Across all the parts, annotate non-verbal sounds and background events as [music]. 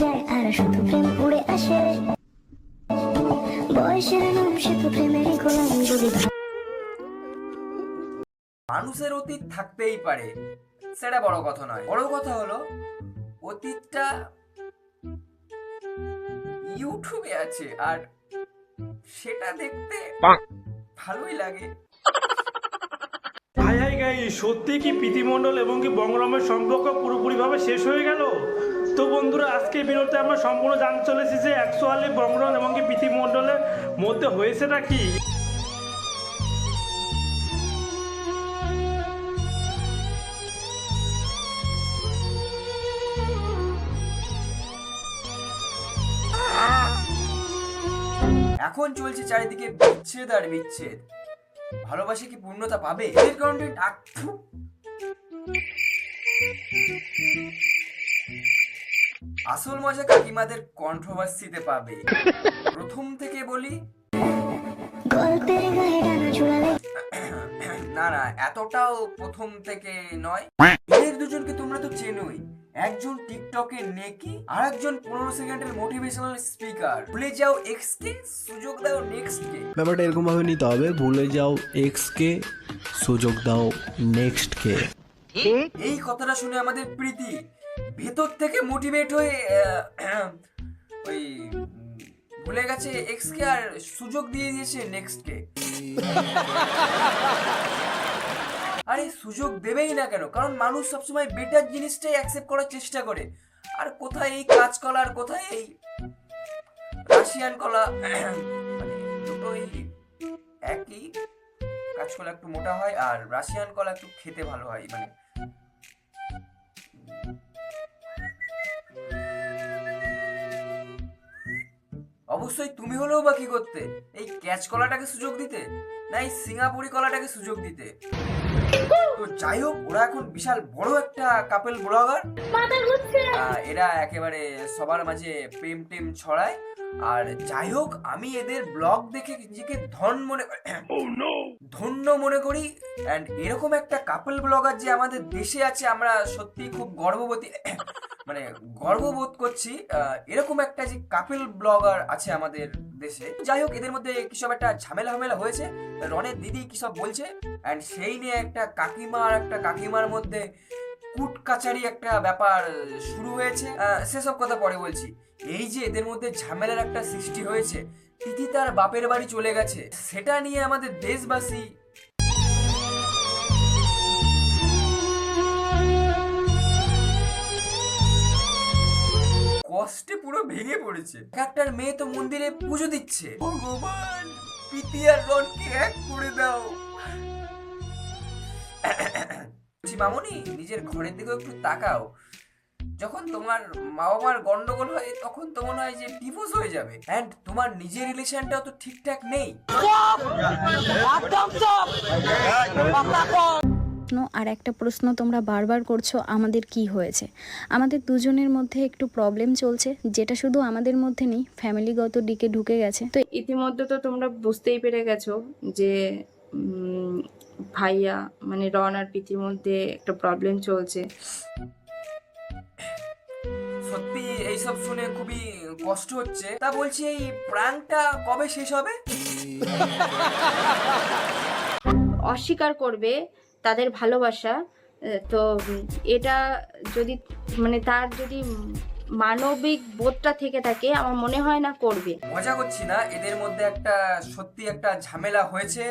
যায় আর শুধু প্রেম উড়ে আসে। বয়সের নাম সে তো প্রেমেরই গোলাম যদি মানুষের অতীত থাকতেই পারে সেটা বড় কথা নয়। বড় কথা হলো অতীতটা ইউটিউবে আছে আর সেটা দেখতে ভালোই লাগে। হাই হাই গাই, সত্যি কি প্রীতিমণ্ডল এবং কি বঙ্গরামের সম্পর্ক পুরোপুরিভাবে শেষ হয়ে গেল? তো বন্ধুরা, আজকে বিরতে আমরা সম্পূর্ণ জানতে চলেছি যে অ্যাকচুয়ালি বঙ্গরাম এবং কি প্রীতিমণ্ডলের মধ্যে হয়েছেটা কি? এখন চলছে চারিদিকে বিচ্ছেদ আর বিচ্ছেদ। ভালোবাসা কি পূর্ণতা পাবে? এর কন্টেন্ট আটু আসল মজা কাকিমাদের কন্ট্রোভার্সিতে পাবে। প্রথম থেকে বলি গল্পের গায়ে ডানা না না এতটাও প্রথম থেকে নয়। এদের দুজনকে তোমরা তো চেনোই। একজন টিকটকে নেকি আর একজন পনেরো সেকেন্ডের মোটিভেশনাল স্পিকার ভুলে যাও এক্স কে সুযোগ দাও নেক্সট কে ব্যাপারটা এরকমভাবে নিতে হবে ভুলে যাও এক্স কে সুযোগ দাও নেক্সটকে এই কথাটা শুনে আমাদের প্রীতি ভেতর থেকে মোটিভেট হয়ে [clears throat] ওই ভুলে গেছে এক্স কে আর সুযোগ দিয়ে দিয়েছে নেক্সট কে আরে, সুযোগ দেবেই না কেন? কারণ মানুষ সবসময় বেটার জিনিসটাই অ্যাকসেপ্ট করার চেষ্টা করে। আর কোথায় এই কাঁচকলা আর কোথায় এই রাশিয়ান কলা? মানে দুটোই একই। কাঁচকলা একটু মোটা হয় আর রাশিয়ান কলা একটু খেতে ভালো হয়। মানে অবশ্যই তুমি হলেও বা কি করতে? এই ক্যাচ কলাটাকে সুযোগ দিতে? না এই সিঙ্গাপুরি কলাটাকে সুযোগ দিতে? তো যাই হোক ওরা এখন বিশাল বড় একটা কাপেল ব্লগার। এরা একেবারে সবার মাঝে প্রেম টেম ছড়ায়। আর যাই হোক আমি এদের ব্লগ দেখে নিজেকে ধন মনে ধন্য মনে করি। অ্যান্ড এরকম একটা কাপল ব্লগার যে আমাদের দেশে আছে আমরা সত্যি খুব গর্ববতী মানে গর্ববোধ করছি এরকম একটা যে কাপল ব্লগার আছে আমাদের দেশে। যাই হোক, এদের মধ্যে কিসব একটা ঝামেলা হামেলা হয়েছে, রনের দিদি কিসব বলছে অ্যান্ড সেই নিয়ে একটা কাকিমা আর একটা কাকিমার মধ্যে কুট কাচারি একটা ব্যাপার শুরু হয়েছে। সেসব কথা পরে বলছি। এই যে এদের মধ্যে ঝামেলার একটা সৃষ্টি হয়েছে তিথি তার বাপের বাড়ি চলে গেছে, সেটা নিয়ে আমাদের দেশবাসী কষ্টে পুরো ভেঙে পড়েছে। একটার মেয়ে তো মন্দিরে পুজো দিচ্ছে। ভগবান, প্রীতি আর রনকে এক করে দাও। মামনি, নিজের ঘরের দিকেও একটু তাকাও। যখন তোমার মা বাবার গন্ডগোল হয়, তখন তো মনে হয় যে ডিভোর্স হয়ে যাবে। অ্যান্ড তোমার নিজের রিলেশনটাও তো ঠিকঠাক নেই। আর একটা প্রশ্ন তোমরা বারবার করছ আমাদের কি হয়েছে? আমাদের দুজনের মধ্যে একটু প্রবলেম চলছে যেটা শুধু আমাদের মধ্যে নেই ফ্যামিলিগত দিকে ঢুকে গেছে। তো ইতিমধ্যে তো তোমরা বুঝতেই পেরে গেছো যে ভাইয়া মানে রন আর প্রীতির মধ্যে একটা প্রবলেম চলছে। সত্যি এইসব শুনে খুবই কষ্ট হচ্ছে। তা বলছি এই প্রাঙ্কটা কবে শেষ হবে? অস্বীকার করবে তাদের ভালোবাসা তো এটা যদি মানে তার যদি মানবিক বোধটা থেকে থাকে, আমার মনে হয় না করবে। মজা করছি না, এদের মধ্যে একটা সত্যি একটা ঝামেলা হয়েছে।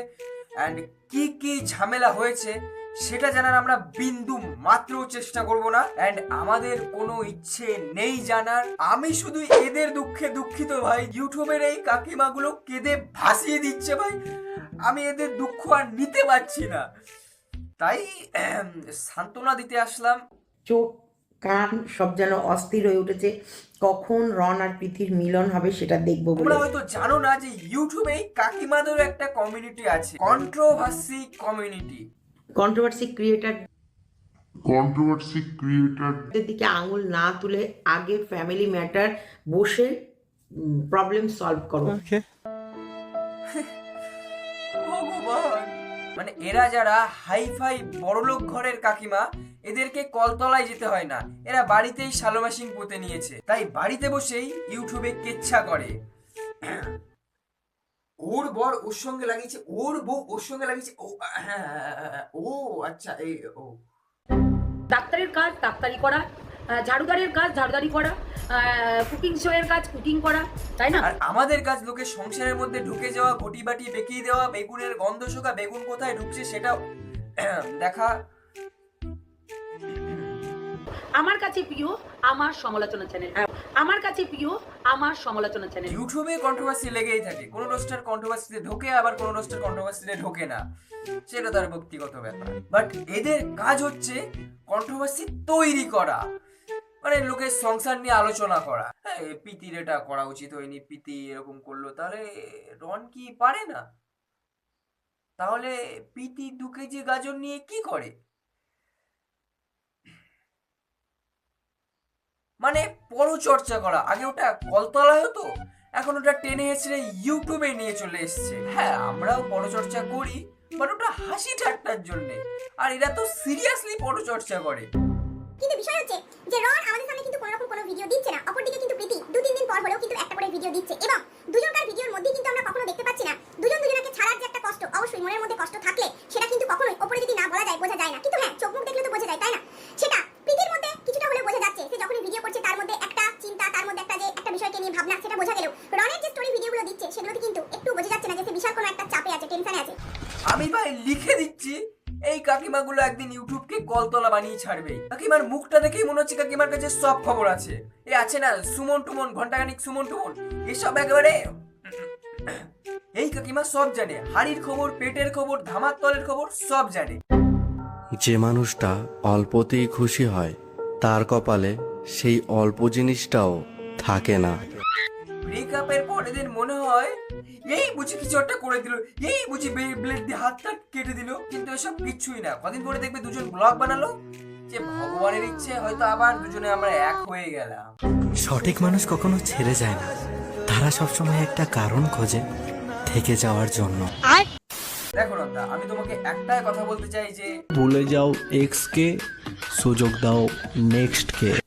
অ্যান্ড কি কি ঝামেলা হয়েছে, সেটা জানার আমরা বিন্দু মাত্র চেষ্টা করব না। অ্যান্ড আমাদের কোনো ইচ্ছে নেই জানার। আমি শুধু এদের দুঃখে দুঃখিত ভাই। ইউটিউবের এই কাকিমাগুলো কেঁদে ভাসিয়ে দিচ্ছে ভাই। আমি এদের দুঃখ আর নিতে পারছি না। তাই সান্ত্বনা দিতে আসলাম। চোখ কান সব যেন অস্থির হয়ে উঠেছে। কখন রন আর প্রীতির মিলন হবে সেটা দেখব বলে। তোমরা হয়তো জানো না যে ইউটিউবে কাকিমাদের একটা কমিউনিটি আছে controversy community controversy creator controversy created দিকে আঙুল না তুলে আগে ফ্যামিলি ম্যাটার বসে প্রবলেম সলভ করো। [laughs] ভগবান। মানে এরা যারা হাই ফাই বড়লোক ঘরের কাকিমা এদেরকে কলতলায় যেতে হয় না। এরা বাড়িতেই মেশিন পুঁতে নিয়েছে। তাই বাড়িতে বসেই ইউটিউবে কেচ্ছা করে। ওর বর ওর সঙ্গে লাগিয়েছে ওর বউ ওর সঙ্গে লাগিয়েছে ও হ্যাঁ, হ্যাঁ, হ্যাঁ, হ্যাঁ, ও আচ্ছা এই ও। ডাক্তারের কাজ ডাক্তারি করা ঝাড়ুদারের কাজ ঝাড়ুদারি করা কুকিং শোয়ের কাজ কুকিং করা তাই না? আর আমাদের কাজ লোকের সংসারের মধ্যে ঢুকে যাওয়া ঘটি বাটি বেঁকিয়ে দেওয়া বেগুনের গন্ধ শোকা বেগুন কোথায় ঢুকছে সেটা [clears throat] দেখা আমার কাছে প্রিয় আমার সমালোচনা চ্যানেল আমার কাছে প্রিয় আমার সমালোচনা চ্যানেল ইউটিউবে কন্ট্রোভার্সি লেগেই থাকে। কোনো রোস্টার কন্ট্রোভার্সিতে ঢোকে আবার কোনো রোস্টার কন্ট্রোভার্সিতে ঢোকে না। সেটা তার ব্যক্তিগত ব্যাপার। বাট এদের কাজ হচ্ছে কন্ট্রোভার্সি তৈরি করা। মানে লোকের সংসার নিয়ে আলোচনা করা। হ্যাঁ পিতির এটা করা উচিত হয়নি, পিতি এরকম করল, তাহলে রন কি পারে না? তাহলে পিতি দু কেজি গাজর নিয়ে কি করে? মানে পরচর্চা করা। আগে ওটা কলতলায় হতো, এখন ওটা টেনে হেসড়ে ইউটিউবে নিয়ে চলে এসছে। হ্যাঁ আমরাও পরচর্চা করি, বাট ওটা হাসি ঠাট্টার জন্যে। আর এরা তো সিরিয়াসলি পরচর্চা করে। কিন্তু বিষয় হচ্ছে যে রন আমাদের সামনে কিন্তু কোনো রকম কোনো ভিডিও দিচ্ছে না। অপরদিকে কিন্তু প্রীতি দু তিন দিন পর হলেও কিন্তু একটা করে ভিডিও দিচ্ছে এবং দুজনকার ভিডিওর মধ্যে কিন্তু আমরা কখনো দেখতে পাচ্ছি না। দুজন দুজনকে ছাড়ার যে একটা কষ্ট, অবশ্যই মনের মধ্যে কষ্ট থাকলে সেটা কিন্তু কখনোই ওপরে যদি না বলা যায়, বোঝা যায় না। কিন্তু হ্যাঁ চোখ মুখ দেখলে তো বোঝা যায়, তাই না? সেটা প্রীতির মধ্যে কিছুটা হলে বোঝা যাচ্ছে, সে যখনই ভিডিও করছে তার মধ্যে একটা চিন্তা, তার মধ্যে একটা যে একটা বিষয়কে নিয়ে ভাবনা, সেটা বোঝা গেলেও কাকিমাগুলো একদিন ইউটিউবকে কলতলা বানিয়ে ছাড়বে। কাকিমার মুখটা দেখেই মনে হচ্ছে কাকিমার কাছে সব খবর আছে। এ আছে না সুমন টুমন ঘন্টাখানিক সুমন টুমন এসব একেবারে [coughs] এই কাকিমা সব জানে। হাড়ির খবর পেটের খবর ধামার তলের খবর সব জানে। যে মানুষটা অল্পতেই খুশি হয় তার কপালে সেই অল্প জিনিসটাও থাকে না। ব্রেকআপের পর এদের মনে হয় এই বুঝি কিছু একটা করে দিল। এই বুঝি ব্লেড দিয়ে হাতটা কেটে দিল। কিন্তু এসব কিছুই না। কদিন পরে দেখবে দুজন ব্লগ বানালো। যে ভগবানের ইচ্ছে হয়তো আবার দুজনে আমরা এক হয়ে গেলাম। সঠিক মানুষ কখনো ছেড়ে যায় না। তারা সবসময় একটা কারণ খোঁজে থেকে যাওয়ার জন্য। দেখো নন্দা আমি তোমাকে একটাই কথা বলতে চাই যে ভুলে যাও এক্স কে সুযোগ দাও নেক্সটকে তো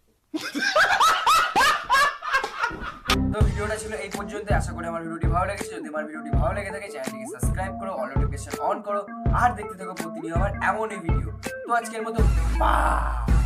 ছিল এই পর্যন্ত। আশা করি আমার ভিডিওটি ভালো লেগেছে। যদি আমার ভিডিওটি ভালো লেগে থাকে, চ্যানেলটিকে সাবস্ক্রাইব করো অল নোটিফিকেশন অন করো, আর দেখতে থাকো প্রতিনিয়ত আমার এমনই ভিডিও। তো আজকের মতো বাই